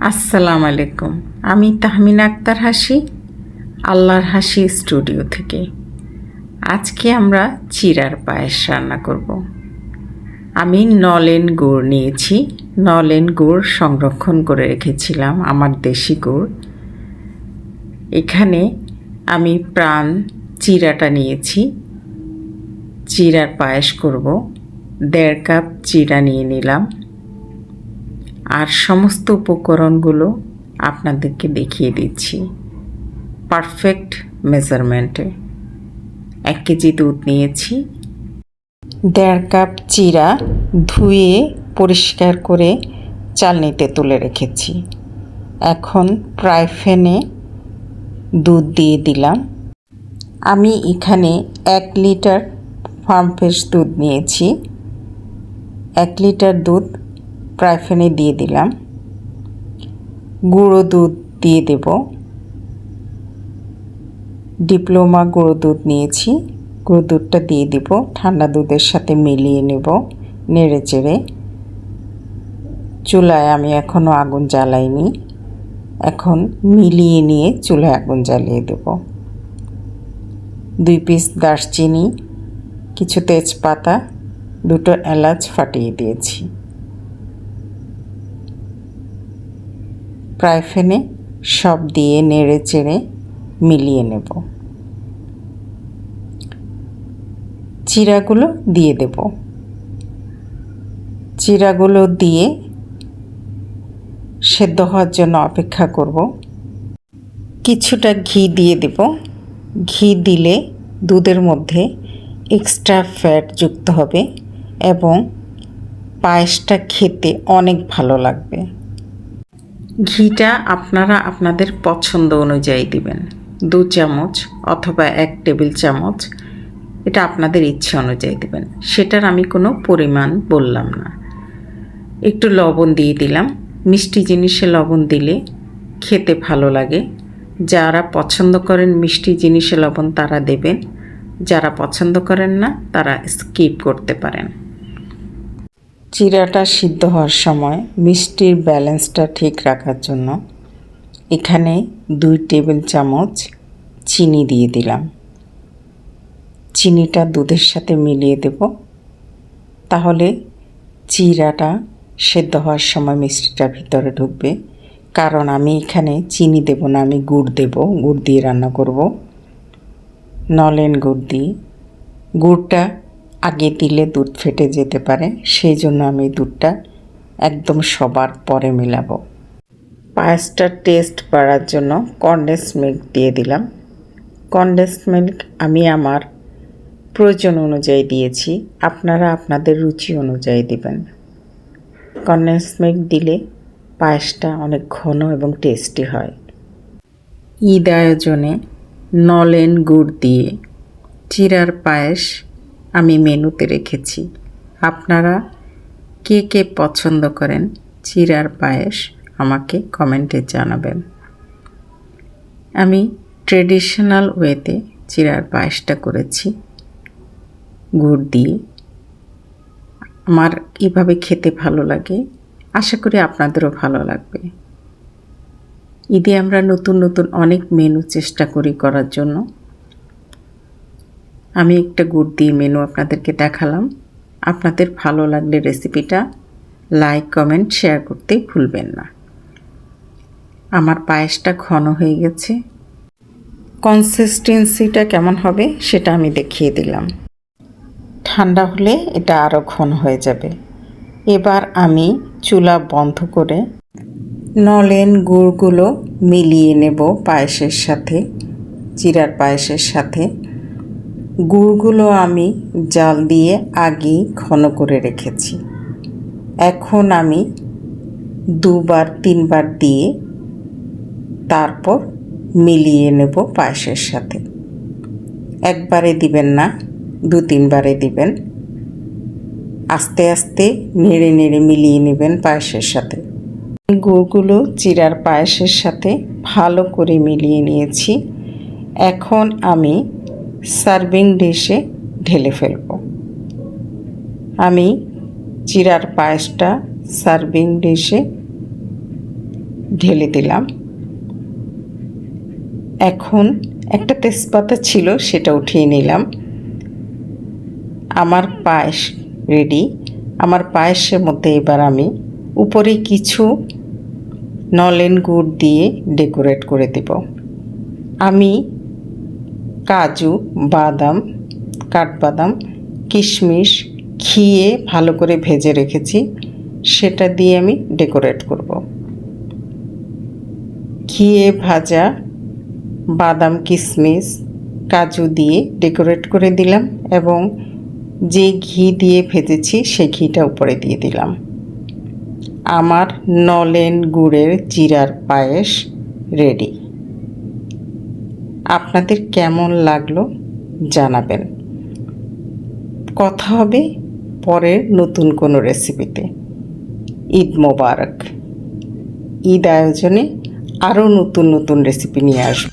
আসসালামু আলাইকুম। আমি তাহমিনা আক্তার হাসি, আল্লাহর হাসি স্টুডিও থেকে। আজকে আমরা চিরার পায়েস রান্না করব। আমি নলেন গুড় নিয়েছি। নলেন গুড় সংরক্ষণ করে রেখেছিলাম আমার দেশি গুড়। এখানে আমি প্রাণ চিরাটা নিয়েছি। চিরার পায়েস করব। দেড় কাপ চিরা নিয়ে নিলাম। আর সমস্ত উপকরণগুলো আপনাদেরকে দেখিয়ে দিচ্ছি। পারফেক্ট মেজারমেন্টে। এক কেজি দুধ নিয়েছি। দেড় কাপ চিরা ধুয়ে পরিষ্কার করে চালনিতে তুলে রেখেছি। এখন প্রায় ফেনে দুধ দিয়ে দিলাম। আমি এখানে এক লিটার ফার্ম ফ্রেশ দুধ নিয়েছি। এক লিটার দুধ প্রায় ফেনে দিয়ে দিলাম। গুঁড়ো দুধ দিয়ে দেব। ডিপ্লোমা গুঁড়ো দুধ নিয়েছি। গুঁড়ো দুধটা দিয়ে দিব। ঠান্ডা দুধের সাথে মিলিয়ে নেব নেড়ে চেড়ে। চুলায় আমি এখনও আগুন জ্বালাইনি। এখন মিলিয়ে নিয়ে চুলায় আগুন জ্বালিয়ে দেব। দুই পিস দারচিনি, কিছু তেজপাতা, দুটো এলাচ ফাটিয়ে দিয়েছি। প্রায় ফেনে সব দিয়ে নেড়ে চেড়ে মিলিয়ে নেব। চিরাগুলো দিয়ে দেব। চিরাগুলো দিয়ে সেদ্ধ হওয়ার জন্য অপেক্ষা করব। কিছুটা ঘি দিয়ে দেব। ঘি দিলে দুধের মধ্যে এক্সট্রা ফ্যাট যুক্ত হবে এবং পায়েসটা খেতে অনেক ভালো লাগবে। ঘিটা আপনারা আপনাদের পছন্দ অনুযায়ী দিবেন। দু চামচ অথবা এক টেবিল চামচ, এটা আপনাদের ইচ্ছে অনুযায়ী দেবেন। সেটার আমি কোনো পরিমাণ বললাম না। একটু লবণ দিয়ে দিলাম। মিষ্টি জিনিসে লবণ দিলে খেতে ভালো লাগে। যারা পছন্দ করেন মিষ্টি জিনিসে লবণ তারা দেবেন। যারা পছন্দ করেন না, তারা স্কিপ করতে পারেন। চিরাটা সিদ্ধ হওয়ার সময় মিষ্টির ব্যালেন্সটা ঠিক রাখার জন্য এখানে দুই টেবিল চামচ চিনি দিয়ে দিলাম। চিনিটা দুধের সাথে মিলিয়ে দেব। তাহলে চিরাটা সেদ্ধ হওয়ার সময় মিষ্টিটা ভিতরে ঢুকবে। কারণ আমি এখানে চিনি দেব না, আমি গুড় দেব, গুড় দিয়ে রান্না করব। নলেন গুড় দিয়ে। গুড়টা আগে দিলে দুধ ফেটে যেতে পারে, সেই জন্য আমি দুধটা একদম সবার পরে মেলাবো। পায়েসটার টেস্ট বাড়ার জন্য কন্ডেন্স মিল্ক দিয়ে দিলাম। কন্ডেন্স মিল্ক আমি আমার প্রয়োজন অনুযায়ী দিয়েছি, আপনারা আপনাদের রুচি অনুযায়ী দিবেন। কন্ডেন্স মিল্ক দিলে পায়েসটা অনেক ঘন এবং টেস্টি হয়। ঈদ আয়োজনে নলেন গুড় দিয়ে চিরার পায়েস আমি মেনুতে রেখেছি। আপনারা কে কে পছন্দ করেন, চিরার পায়েস আমাকে কমেন্টে জানাবেন। আমি ট্রেডিশনাল ওয়েতে চিরার পায়েসটা করেছি। গুড় দিয়ে। আমার কীভাবে খেতে ভালো লাগে। আশা করি আপনাদেরও ভালো লাগবে। ঈদে আমরা নতুন নতুন অনেক মেনু চেষ্টা করি করার জন্য। আমি একটা গুড় দিয়ে মেনু আপনাদেরকে দেখালাম। আপনাদের ভালো লাগলে রেসিপিটা লাইক কমেন্ট শেয়ার করতে ভুলবেন না। আমার পায়েসটা ঘন হয়ে গেছে। কনসিস্টেন্সিটা কেমন হবে সেটা আমি দেখিয়ে দিলাম। ঠান্ডা হলে এটা আরও ঘন হয়ে যাবে। এবার আমি চুলা বন্ধ করে নলেন গুড়গুলো মিলিয়ে নেব পায়েসের সাথে চিরার পায়েসের সাথে। গুড়গুলো আমি জাল দিয়ে আগেই ঘন করে রেখেছি। এখন আমি দুবার, তিনবার দিয়ে তারপর মিলিয়ে নেব পায়েসের সাথে। একবারে দিবেন না, দু তিনবারে দিবেন। আস্তে আস্তে নেড়ে নেড়ে মিলিয়ে নেবেন পায়েসের সাথে। গুড়গুলো চিরার পায়েসের সাথে ভালো করে মিলিয়ে নিয়েছি। এখন আমি সার্ভিং ডিশে ঢেলে ফেলব। আমি চিরার পায়েসটা সার্ভিং ডিশে ঢেলে দিলাম। এখন একটা তেজপাতা ছিল সেটা উঠিয়ে নিলাম। আমার পায়েস রেডি আমার পায়েসের মধ্যে এবার আমি উপরে কিছু নলেন গুড় দিয়ে ডেকোরেট করে দেব। আমি কাজু, বাদাম, কাঠবাদাম, কিশমিশ, ঘিয়ে ভালো করে ভেজে রেখেছি। সেটা দিয়ে আমি ডেকোরেট করব। ঘিয়ে ভাজা বাদাম, কিশমিশ, কাজু দিয়ে ডেকোরেট করে দিলাম এবং যে ঘি দিয়ে ভেজেছি সেই ঘিটা উপরে দিয়ে দিলাম। আমার নলেন গুড়ের জিরার পায়েস রেডি আপনাদের কেমন লাগল জানাবেন। কথা হবে পরের নতুন কোনো রেসিপিতে ঈদ মোবারক। ঈদ আয়োজনে আরও নতুন নতুন রেসিপি নিয়ে আসব।